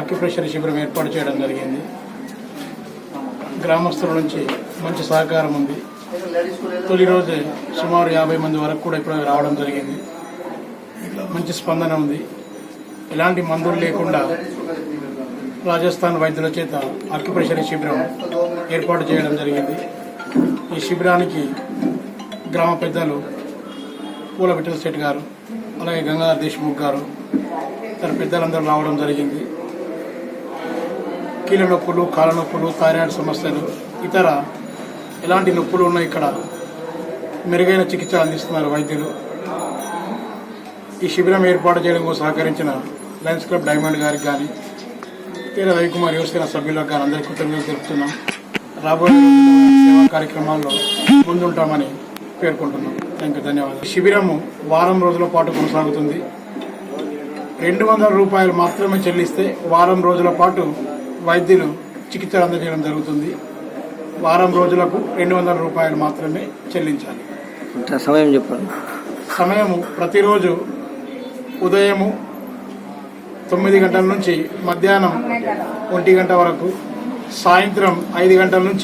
Acupressure శిబిరం ఏర్పాటు చేయడం జరిగింది. గ్రామస్తుల నుంచి మంచి సహకారం ఉంది. తొలి రోజే సుమారు యాభై మంది వరకు కూడా ఇప్పుడు రావడం జరిగింది. మంచి స్పందన ఉంది. ఎలాంటి మందులు లేకుండా రాజస్థాన్ వైద్యుల చేత ఆక్యుప్రెషర్ శిబిరం ఏర్పాటు చేయడం జరిగింది. ఈ శిబిరానికి గ్రామ పెద్దలు పూల విఠల శెట్ గారు అలాగే గంగాధర్ దేశ్ముఖ్ గారు తన పెద్దలందరూ రావడం జరిగింది. కీళ్ళ నొప్పులు కాళ్ళ నొప్పులు థైరాయిడ్ సమస్యలు ఇతర ఎలాంటి నొప్పులు ఉన్నాయి ఇక్కడ? మెరుగైన చికిత్స అందిస్తున్నారు వైద్యులు. ఈ శిబిరం ఏర్పాటు చేయడం సహకరించిన లయన్స్ క్లబ్ డైమండ్ గారికి కానీ తీర రవికుమార్ యువసేన సభ్యులకు కానీ అందరికీ కృతజ్ఞతలు తెలుపుతున్నాం. రాబోయే సేవా కార్యక్రమాల్లో ముందుంటామని పేర్కొంటున్నాం. థ్యాంక్ యూ ధన్యవాదాలు శిబిరము వారం రోజుల పాటు కొనసాగుతుంది. రెండు వందల రూపాయలు మాత్రమే చెల్లిస్తే వారం రోజుల పాటు వైద్యులు చికిత్స అందజేయడం జరుగుతుంది. వారం రోజులకు రెండు వందల రూపాయలు మాత్రమే చెల్లించాలి. సమయం చెప్పండి. సమయము ప్రతిరోజు ఉదయము తొమ్మిది గంటల నుంచి మధ్యాహ్నం ఒంటి గంట వరకు సాయంత్రం ఐదు గంటల నుంచి